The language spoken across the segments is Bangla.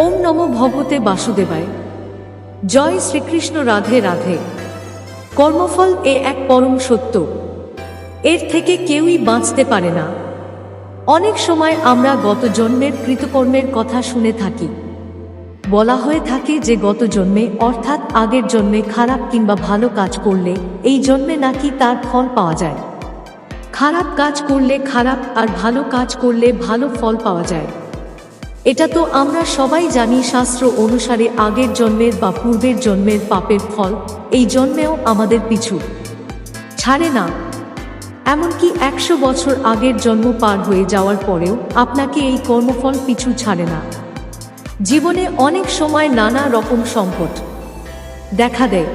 ওম নম ভগবতে বাসুদেবায়। জয় শ্রীকৃষ্ণ রাধে রাধে। কর্মফল এ এক পরম সত্য। এর থেকে কেউই বাঁচতে পারে না। অনেক সময় আমরা গত জন্মের কৃতকর্মের কথা শুনে থাকি। বলা হয়ে থাকে যে গত জন্মে অর্থাৎ আগের জন্মে খারাপ কিংবা ভালো কাজ করলে এই জন্মে নাকি তার ফল পাওয়া যায়। খারাপ কাজ করলে খারাপ আর ভালো কাজ করলে ভালো ফল পাওয়া যায়। এটা তো আমরা সবাই জানি শাস্ত্র অনুসারে আগের জন্মের বা পূর্বের জন্মের পাপের ফল, এই জন্মেও আমাদের পিছু। ছাড়ে না। এমনকি একশো বছর আগের জন্ম পার হয়ে যাওয়ার পরেও আপনাকে এই কর্মফল পিছু ছাড়ে না। জীবনে অনেক সময় নানা রকম সংকট। দেখা দেয়।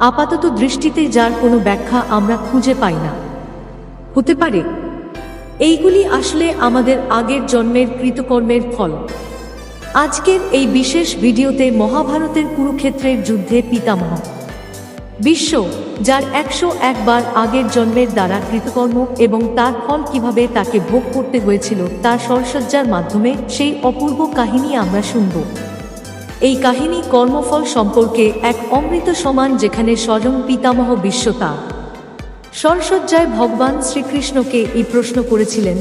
আপাতত দৃষ্টিতে যার কোনো ব্যাখ্যা আমরা খুঁজে পাই না। হতে পারে। এইগুলি আসলে আমাদের আগের জন্মের কৃতকর্মের ফল। আজকের এই বিশেষ ভিডিওতে মহাভারতের কুরুক্ষেত্রের যুদ্ধে পিতামহ। বিশ্ব, যার একশো একবার আগের জন্মের দ্বারা কৃতকর্ম এবং তার ফল কীভাবে তাকে ভোগ করতে হয়েছিল তার সরসজ্জার মাধ্যমে সেই অপূর্ব কাহিনী আমরা শুনব। এই কাহিনী কর্মফল সম্পর্কে এক অমৃত সমান যেখানে স্বয়ং পিতামহ বিশ্ব তার। সরসজ্জায় ভগবান শ্রীকৃষ্ণকে এই প্রশ্ন করেছিলেন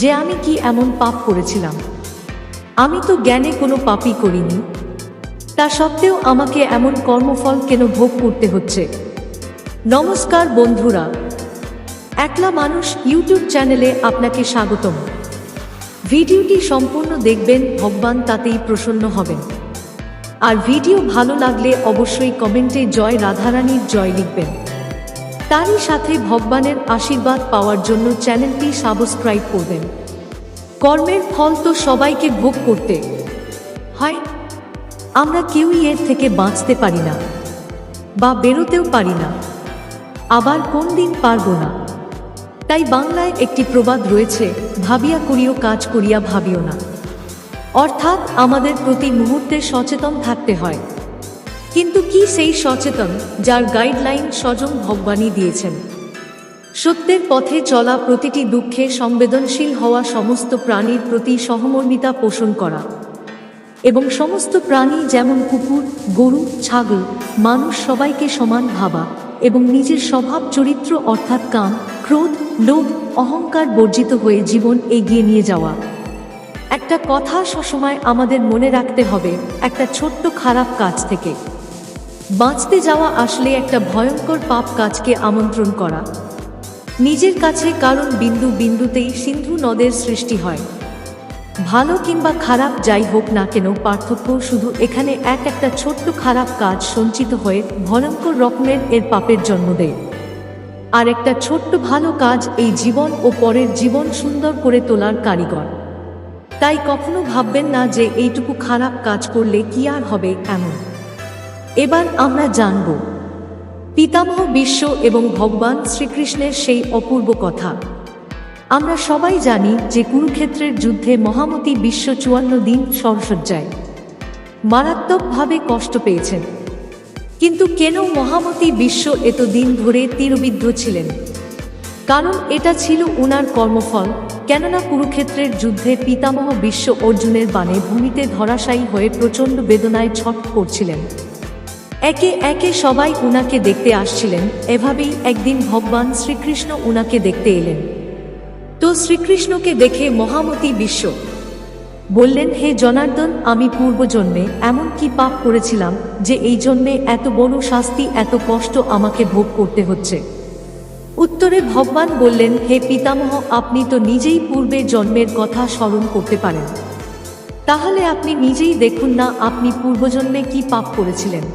যে আমি কি এমন পাপ করেছিলাম? আমি তো জ্ঞানে কোনো পাপই করিনি। তা সত্ত্বেও আমাকে এমন কর্মফল কেন ভোগ করতে হচ্ছে? নমস্কার বন্ধুরা, একলা মানুষ ইউটিউব চ্যানেলে আপনাকে স্বাগতম। ভিডিওটি সম্পূর্ণ দেখবেন, ভগবান তাতেই প্রসন্ন হবেন। আর ভিডিও ভালো লাগলে অবশ্যই কমেন্টে জয় রাধারানীর জয় লিখবেন। তারই সাথে ভগবানের আশীর্বাদ পাওয়ার জন্য চ্যানেলটি সাবস্ক্রাইব করবেন। কর্মের ফল তো সবাইকে ভোগ করতে। হয় আমরা কেউই এর থেকে বাঁচতে পারি না বা বেরোতেও পারি না। আবার কোন দিন পারব না। তাই বাংলায় একটি প্রবাদ রয়েছে, ভাবিয়া করিও, কাজ করিয়া ভাবিও না। অর্থাৎ আমাদের প্রতি মুহূর্তে সচেতন থাকতে হয়। কিন্তু কি সেই সচেতন যার গাইডলাইন স্বজন ভগবানই দিয়েছেন? সত্যের পথে চলা প্রতিটি দুঃখে সংবেদনশীল হওয়া সমস্ত প্রাণীর প্রতি সহমর্মিতা পোষণ করা। এবং সমস্ত প্রাণী যেমন কুকুর, গরু, ছাগল, মানুষ সবাইকে সমান ভাবা এবং নিজের স্বভাব চরিত্র অর্থাৎ কাম, ক্রোধ, লোভ, অহংকার বর্জিত হয়ে জীবন এগিয়ে নিয়ে যাওয়া। একটা কথা সসময় আমাদের মনে রাখতে হবে, একটা ছোট্ট খারাপ কাজ থেকে। বাঁচতে যাওয়া আসলে একটা ভয়ঙ্কর পাপ কাজকে আমন্ত্রণ করা। নিজের কাছে কারণ বিন্দু বিন্দুতেই সিন্ধু নদের সৃষ্টি হয়। ভালো কিংবা খারাপ যাই হোক না কেন পার্থক্য শুধু এখানে এক একটা ছোট্ট খারাপ কাজ সঞ্চিত হয়ে ভয়ঙ্কর রকমের এর পাপের জন্ম দেয়। আর একটা ছোট্ট ভালো কাজ এই জীবন ও পরের জীবন সুন্দর করে তোলার কারিগর। তাই কখনো ভাববেন না যে এইটুকু খারাপ কাজ করলে কি আর হবে এমন। এবার আমরা জানব, পিতামহ বিশ্ব এবং ভগবান শ্রীকৃষ্ণের সেই অপূর্ব কথা। আমরা সবাই জানি যে কুরুক্ষেত্রের যুদ্ধে মহামতি বিশ্ব চুয়ান্ন দিন সরসজ্জায়। মারাত্মকভাবে কষ্ট পেয়েছেন। কিন্তু কেন মহামতি বিশ্ব এত দিন ধরে তীরবিদ্ধ ছিলেন? কারণ এটা ছিল উনার কর্মফল, কেননা কুরুক্ষেত্রের যুদ্ধে পিতামহ বিশ্ব অর্জুনের বাণে ভূমিতে ধরাশায়ী হয়ে প্রচণ্ড বেদনায় ছট করছিলেন। একে একে সবাই উনাকে দেখতে আসছিলেন। এভাবেই একদিন ভগবান শ্রীকৃষ্ণ উনাকে দেখতে এলেন। তো শ্রীকৃষ্ণকে দেখে মহামতি বিশ্ব। বললেন, হে জনার্দন, আমি পূর্বজন্মে এমন কি পাপ করেছিলাম যে এই জন্মে এত বড় শাস্তি, এত কষ্ট আমাকে ভোগ করতে হচ্ছে? উত্তরে ভগবান বললেন, হে পিতামহ, আপনি তো নিজেই পূর্বে জন্মের কথা স্মরণ করতে পারেন। তাহলে আপনি নিজেই দেখুন না, আপনি পূর্বজন্মে কি পাপ করেছিলেন?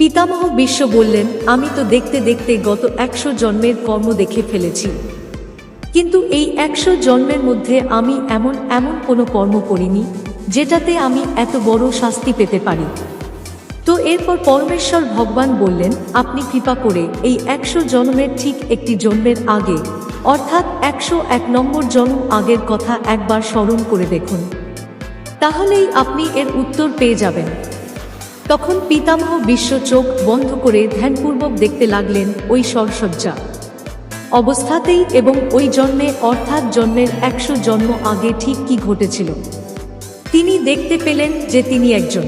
পিতামহ বিশ্ব বললেন, আমি তো দেখতে দেখতে গত একশো জন্মের কর্ম দেখে ফেলেছি। কিন্তু এই একশো জন্মের মধ্যে আমি এমন এমন কোনো কর্ম করিনি, যেটাতে আমি এত বড় শাস্তি পেতে পারি। তো এরপর পরমেশ্বর ভগবান বললেন, আপনি কৃপা করে এই একশো জন্মের ঠিক একটি জন্মের আগে, অর্থাৎ একশো এক নম্বর জন্ম আগের কথা একবার স্মরণ করে দেখুন। তাহলেই আপনি এর উত্তর পেয়ে যাবেন। তখন পিতামহ বিশ্ব চোখ বন্ধ করে ধ্যানপূর্বক দেখতে লাগলেন ওই সরসজ্জা। অবস্থাতেই এবং ওই জন্মে অর্থাৎ জন্মের একশো জন্ম আগে ঠিক কি ঘটেছিল। তিনি দেখতে পেলেন যে তিনি একজন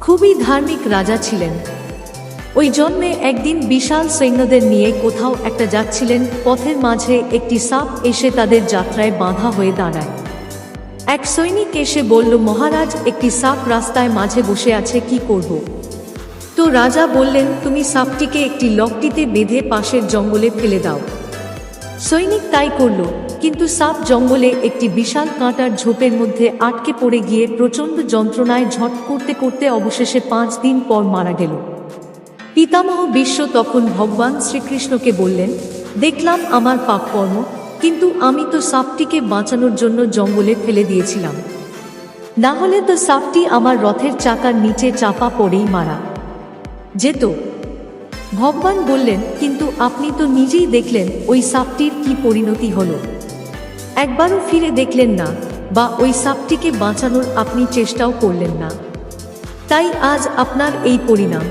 খুবই ধার্মিক রাজা ছিলেন। ওই জন্মে একদিন বিশাল সৈন্যদের নিয়ে কোথাও একটা যাচ্ছিলেন, পথের মাঝে একটি সাপ এসে তাদের যাত্রায় বাঁধা হয়ে দাঁড়ায়। এক সৈনিক এসে বলল, মহারাজ, একটি সাপ রাস্তায় মাঝে বসে আছে, কি করব? তো রাজা বললেন, তুমি সাপটিকে একটি লকটিতে বেঁধে পাশের জঙ্গলে ফেলে দাও। সৈনিক তাই করল, কিন্তু সাপ জঙ্গলে একটি বিশাল কাঁটার ঝোপের মধ্যে আটকে পড়ে গিয়ে প্রচণ্ড যন্ত্রণায় ঝট করতে করতে অবশেষে পাঁচ দিন পর মারা গেল। পিতামহ বিশ্ব তখন ভগবান শ্রীকৃষ্ণকে বললেন, দেখলাম আমার পাপকর্ম কিন্তু আমি তো সাপটিকে বাঁচানোর জন্য জঙ্গলে ফেলে দিয়েছিলাম। না হলে তো সাপটি আমার রথের চাকার নিচে চাপা পড়েই মারা। যেত। ভগবান বললেন, কিন্তু আপনি তো নিজেই দেখলেন ওই সাপটির কি পরিণতি হলো। একবারও ফিরে দেখলেন না, বা ওই সাপটিকে বাঁচানোর আপনি চেষ্টাও করলেন না। তাই আজ আপনার এই পরিণাম।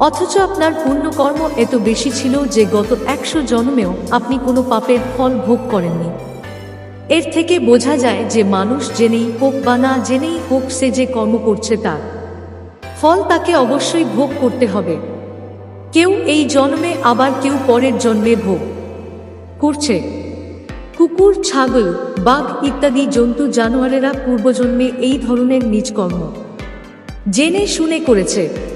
অথচ আপনার পুণ্যকর্ম এত বেশি ছিল যে গত একশো জন্মেও আপনি কোনো পাপের ফল ভোগ করেননি। এর থেকে বোঝা যায় যে মানুষ জেনেই হোক বা না জেনেই হোক সে যে কর্ম করছে তার। ফল তাকে অবশ্যই ভোগ করতে হবে। কেউ এই জন্মে আবার কেউ পরের জন্মে ভোগ করছে। কুকুর, ছাগল, বাঘ ইত্যাদি জন্তু জানোয়ারেরা পূর্বজন্মে এই ধরনের নিজকর্ম জেনে শুনে করেছে।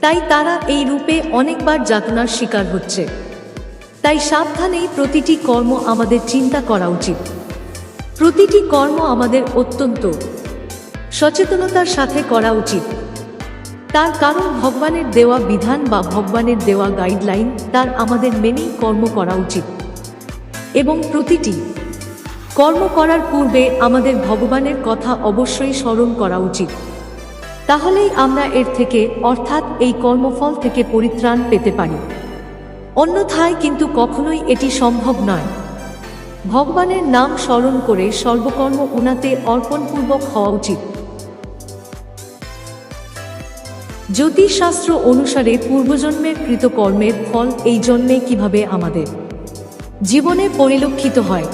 তাই তারা এই রূপে অনেকবার যাতনার শিকার হচ্ছে। তাই সাবধানেই প্রতিটি কর্ম আমাদের চিন্তা করা উচিত। প্রতিটি কর্ম আমাদের অত্যন্ত সচেতনতার সাথে করা উচিত। তার কারণ ভগবানের দেওয়া বিধান বা ভগবানের দেওয়া গাইডলাইন, তার আমাদের মেনেই কর্ম করা উচিত। এবং প্রতিটি কর্ম করার পূর্বে আমাদের ভগবানের কথা অবশ্যই স্মরণ করা উচিত। তাহলেই আমরা এর থেকে, অর্থাৎ এই কর্মফল থেকে পরিত্রাণ পেতে পারি। অন্যথায় কিন্তু কখনোই এটি সম্ভব নয়। ভগবানের নাম স্মরণ করে সর্বকর্ম উনাতে অর্পণপূর্বক হওয়া উচিত। জ্যোতিষশাস্ত্র অনুসারে পূর্বজন্মের কৃতকর্মের ফল এই জন্মে কীভাবে আমাদের? জীবনে পরিলক্ষিত হয়।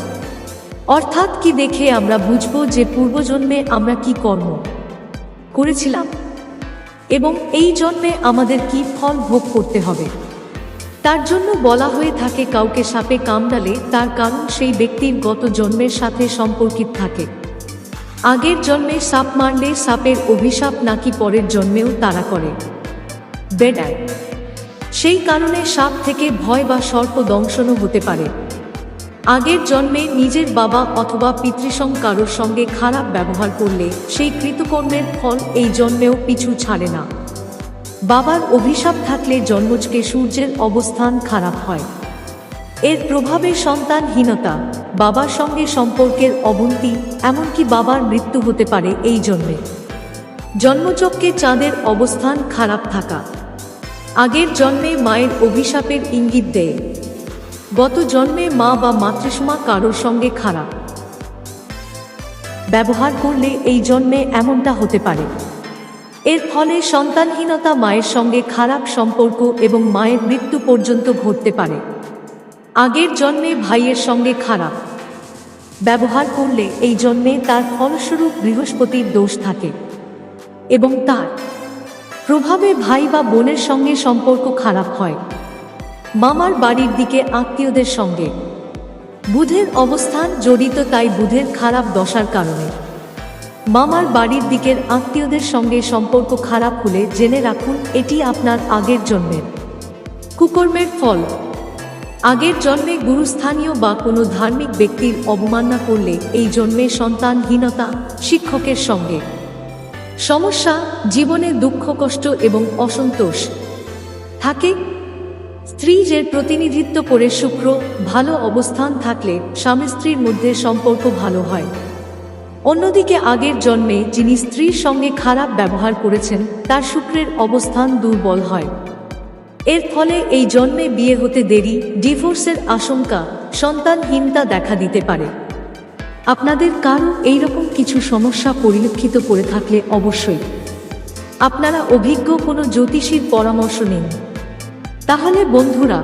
অর্থাৎ কি দেখে আমরা বুঝব যে পূর্বজন্মে আমরা কি কর্ম? করেছিলাম। এবং এই জন্মে আমাদের কি ফল ভোগ করতে হবে? তার জন্য বলা হয়ে থাকে, কাউকে সাপে কামড়ালে তার কারণ সেই ব্যক্তির গত জন্মের সাথে সম্পর্কিত থাকে। আগের জন্মে সাপ মারলে সাপের অভিশাপ নাকি পরের জন্মেও তারা করে। বেডায়। সেই কারণে সাপ থেকে ভয় বা সর্প দংশনও হতে পারে। আগের জন্মে নিজের বাবা অথবা পিতৃসং কারোর সঙ্গে খারাপ ব্যবহার করলে সেই কৃতকর্মের ফল এই জন্মেও পিছু ছাড়ে না। বাবার অভিশাপ থাকলে জন্মজকে সূর্যের অবস্থান খারাপ হয়। এর প্রভাবে সন্তানহীনতা, বাবার সঙ্গে সম্পর্কের অবনতি, এমনকি বাবার মৃত্যু হতে পারে এই জন্মে। জন্মচক্রে চাঁদের অবস্থান খারাপ থাকা। আগের জন্মে মায়ের অভিশাপের ইঙ্গিত দেয়। গত জন্মে মা বা মাতৃসমা কারোর সঙ্গে খারাপ। ব্যবহার করলে এই জন্মে এমনটা হতে পারে। এর ফলে সন্তানহীনতা, মায়ের সঙ্গে খারাপ সম্পর্ক এবং মায়ের মৃত্যু পর্যন্ত ঘটতে পারে। আগের জন্মে ভাইয়ের সঙ্গে খারাপ। ব্যবহার করলে এই জন্মে তার ফলস্বরূপ বৃহস্পতির দোষ থাকে এবং তার প্রভাবে ভাই বা বোনের সঙ্গে সম্পর্ক খারাপ হয়। মামার বাড়ির দিকে আত্মীয়দের সঙ্গে। বুধের অবস্থান জড়িত তাই বুধের খারাপ দশার কারণে। মামার বাড়ির দিকের আত্মীয়দের সঙ্গে সম্পর্ক খারাপ হলে জেনে রাখুন, এটি আপনার আগের জন্মের কুকর্মের ফল। আগের জন্মে গুরুস্থানীয় বা কোনো ধার্মিক ব্যক্তির অবমাননা করলে এই জন্মে সন্তানহীনতা শিক্ষকের সঙ্গে। সমস্যা, জীবনে দুঃখ, কষ্ট এবং অসন্তোষ। থাকে স্ত্রীজের প্রতিনিধিত্ব করে শুক্র ভালো অবস্থান থাকলে স্বামী স্ত্রীর মধ্যে সম্পর্ক ভালো হয়। অন্যদিকে আগের জন্মে যিনি স্ত্রীর সঙ্গে খারাপ ব্যবহার করেছেন, তার শুক্রের অবস্থান দুর্বল হয়। এর ফলে এই জন্মে বিয়ে হতে দেরি, ডিভোর্সের আশঙ্কা, সন্তানহীনতা দেখা দিতে পারে। আপনাদের কারও এইরকম কিছু সমস্যা পরিলক্ষিত করে থাকলে অবশ্যই। আপনারা অভিজ্ঞ কোনো জ্যোতিষীর পরামর্শ নিন। তাহলে বন্ধুরা,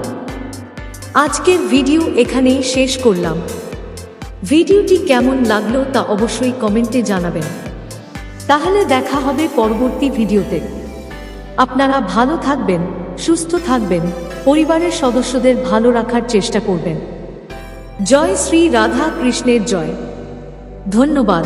আজকের ভিডিও এখানেই শেষ করলাম। ভিডিওটি কেমন লাগল তা অবশ্যই কমেন্টে জানাবেন। তাহলে দেখা হবে পরবর্তী ভিডিওতে। আপনারা ভালো থাকবেন, সুস্থ থাকবেন, পরিবারের সদস্যদের ভালো রাখার চেষ্টা করবেন। জয় শ্রী রাধা কৃষ্ণের জয়। ধন্যবাদ।